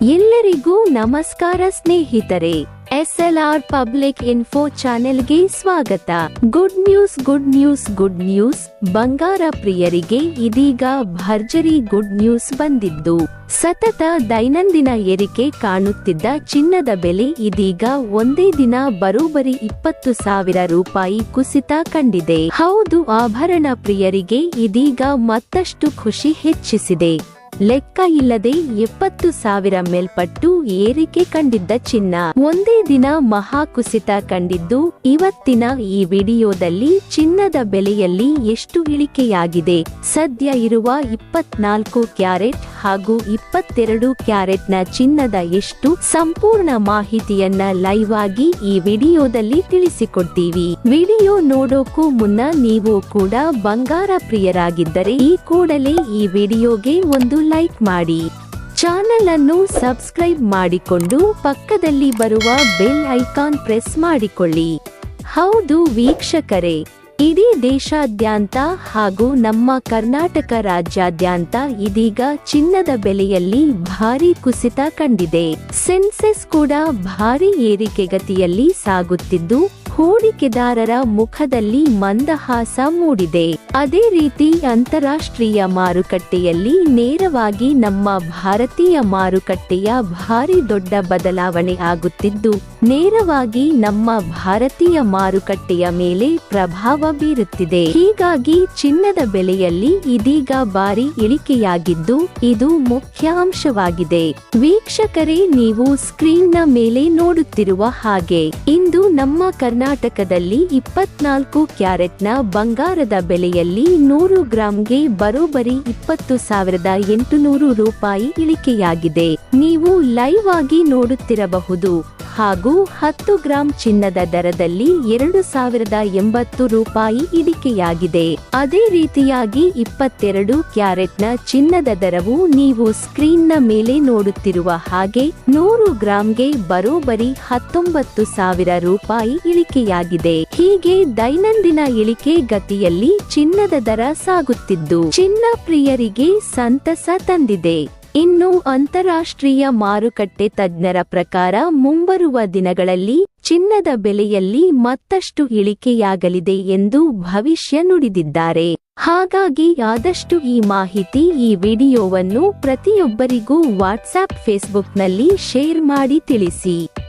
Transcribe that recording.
ಎಲ್ಲರಿಗೂ ನಮಸ್ಕಾರ ಸ್ನೇಹಿತರೆ S L R public info ಚಾನೆಲ್ಗೆ ಸ್ವಾಗತ. Good news good news good news. ಬಂಗಾರ ಪ್ರಿಯರಿಗೆ ಇದೀಗ ಭರ್ಜರಿ ಗುಡ್ ನ್ಯೂಸ್ ಬಂದಿದ್ದು. ಸತತ ದೈನಂದಿನ ಏರಿಕೆ ಕಾಣುತ್ತಿದ್ದ ಚಿನ್ನದ ಬೆಲೆ ಇದೀಗ ಒಂದೇ ದಿನ ಬರೋಬ್ಬರಿ ಇಪ್ಪತ್ತು ಸಾವಿರ ರೂಪಾಯಿ ಕುಸಿತ ಕಂಡಿದೆ. ಹೌದು, ಆಭರಣ ಪ್ರಿಯರಿಗೆ ಇದೀಗ ಮತ್ತಷ್ಟು ಖುಷಿ ಹೆಚ್ಚಿಸಿದೆ. ಲೆಕ್ಕ ಇಲ್ಲದೆ ಎಪ್ಪತ್ತು ಸಾವಿರ ಮೇಲ್ಪಟ್ಟು ಏರಿಕೆ ಕಂಡಿದ್ದ ಚಿನ್ನ. ಒಂದೇ ದಿನ ಮಹಾ ಕುಸಿತ ಕಂಡಿದ್ದು, ಇವತ್ತಿನ ಈ ವಿಡಿಯೋದಲ್ಲಿ ಚಿನ್ನದ ಬೆಲೆಯಲ್ಲಿ ಎಷ್ಟು ಇಳಿಕೆಯಾಗಿದೆ. ಸದ್ಯ ಇರುವ ಇಪ್ಪತ್ನಾಲ್ಕು ಕ್ಯಾರೆಟ್ ಹಾಗೂ ಇಪ್ಪತ್ತೆರಡು ಕ್ಯಾರೆಟ್ನ ಚಿನ್ನದ ಎಷ್ಟು ಸಂಪೂರ್ಣ ಮಾಹಿತಿಯನ್ನ ಲೈವ್ ಆಗಿ ಈ ವಿಡಿಯೋದಲ್ಲಿ ತಿಳಿಸಿಕೊಡ್ತೀವಿ. ವಿಡಿಯೋ ನೋಡೋಕು ಮುನ್ನ ನೀವು ಕೂಡ ಬಂಗಾರ ಪ್ರಿಯರಾಗಿದ್ದರೆ ಈ ಕೂಡಲೇ ಈ ವಿಡಿಯೋಗೆ ಒಂದು ಲೈಕ್ ಮಾಡಿ. ಚಾನೆಲ್ ಅನ್ನು ಸಬ್ಸ್ಕ್ರೈಬ್ ಮಾಡಿಕೊಂಡು ಪಕ್ಕದಲ್ಲಿ ಬರುವ ಬೆಲ್ ಐಕಾನ್ ಪ್ರೆಸ್ ಮಾಡಿಕೊಳ್ಳಿ. ಹೌದು ವೀಕ್ಷಕರೇ. ಇಡೀ ದೇಶಾದ್ಯಂತ ಹಾಗೂ ನಮ್ಮ ಕರ್ನಾಟಕ ರಾಜ್ಯಾದ್ಯಂತ ಇದೀಗ ಚಿನ್ನದ ಬೆಲೆಯಲ್ಲಿ ಭಾರಿ ಕುಸಿತ ಕಂಡಿದೆ. ಸೆನ್ಸೆಸ್ ಕೂಡ ಭಾರಿ ಏರಿಕೆಗತಿಯಲ್ಲಿ ಸಾಗುತ್ತಿದ್ದು, ಹೂಡಿಕೆದಾರರ ಮುಖದಲ್ಲಿ ಮಂದಹಾಸ ಮೂಡಿದೆ. ಅದೇ ರೀತಿ ಅಂತಾರಾಷ್ಟ್ರೀಯ ಮಾರುಕಟ್ಟೆಯಲ್ಲಿ ನೇರವಾಗಿ ನಮ್ಮ ಭಾರತೀಯ ಮಾರುಕಟ್ಟೆಯ ಭಾರಿ ದೊಡ್ಡ ಬದಲಾವಣೆ ಆಗುತ್ತಿದ್ದು ನೇರವಾಗಿ ನಮ್ಮ ಭಾರತೀಯ ಮಾರುಕಟ್ಟೆಯ ಮೇಲೆ ಪ್ರಭಾವ ಬೀರುತ್ತಿದೆ. ಹೀಗಾಗಿ ಚಿನ್ನದ ಬೆಲೆಯಲ್ಲಿ ಇದೀಗ ಭಾರಿ ಇಳಿಕೆಯಾಗಿದ್ದು ಇದು ಮುಖ್ಯಾಂಶವಾಗಿದೆ. ವೀಕ್ಷಕರೇ, ನೀವು ಸ್ಕ್ರೀನ್ನ ಮೇಲೆ ನೋಡುತ್ತಿರುವ ಹಾಗೆ, ಇಂದು ನಮ್ಮ ಕರ್ನಾಟಕದಲ್ಲಿ ಇಪ್ಪತ್ನಾಲ್ಕು ಕ್ಯಾರೆಟ್ನ ಬಂಗಾರದ ಬೆಲೆಯಲ್ಲಿ ನೂರು ಗ್ರಾಂಗೆ ಬರೋಬ್ಬರಿ ಇಪ್ಪತ್ತು ಸಾವಿರದ ಎಂಟುನೂರು ರೂಪಾಯಿ ಇಳಿಕೆಯಾಗಿದೆ. ನೀವು ಲೈವ್ ಆಗಿ ನೋಡುತ್ತಿರಬಹುದು. ಹಾಗೂ ಹತ್ತು ಗ್ರಾಂ ಚಿನ್ನದ ದರದಲ್ಲಿ ಎರಡು ಸಾವಿರದ ಎಂಬತ್ತು ರೂಪಾಯಿ ಇಳಿಕೆಯಾಗಿದೆ. ಅದೇ ರೀತಿಯಾಗಿ ಇಪ್ಪತ್ತೆರಡು ಕ್ಯಾರೆಟ್ನ ಚಿನ್ನದ ದರವು ನೀವು ಸ್ಕ್ರೀನ್ನ ಮೇಲೆ ನೋಡುತ್ತಿರುವ ಹಾಗೆ ನೂರು ಗ್ರಾಂಗೆ ಬರೋಬರಿ ಹತ್ತೊಂಬತ್ತು ಸಾವಿರ ರೂಪಾಯಿ ಇಳಿಕೆಯಾಗಿದೆ. ಹೀಗೆ ದೈನಂದಿನ ಇಳಿಕೆ ಗತಿಯಲ್ಲಿ ಚಿನ್ನದ ದರ ಸಾಗುತ್ತಿದ್ದು, ಚಿನ್ನ ಪ್ರಿಯರಿಗೆ ಸಂತಸ ತಂದಿದೆ. ಇನ್ನು ಅಂತಾರಾಷ್ಟ್ರೀಯ ಮಾರುಕಟ್ಟೆ ತಜ್ಞರ ಪ್ರಕಾರ ಮುಂಬರುವ ದಿನಗಳಲ್ಲಿ ಚಿನ್ನದ ಬೆಲೆಯಲ್ಲಿ ಮತ್ತಷ್ಟು ಇಳಿಕೆಯಾಗಲಿದೆ ಎಂದು ಭವಿಷ್ಯ ನುಡಿದಿದ್ದಾರೆ. ಹಾಗಾಗಿ ಆದಷ್ಟು ಈ ಮಾಹಿತಿ ಈ ವಿಡಿಯೋವನ್ನು ಪ್ರತಿಯೊಬ್ಬರಿಗೂ ವಾಟ್ಸ್ಆಪ್ ಫೇಸ್ಬುಕ್ನಲ್ಲಿ ಶೇರ್ ಮಾಡಿ ತಿಳಿಸಿ.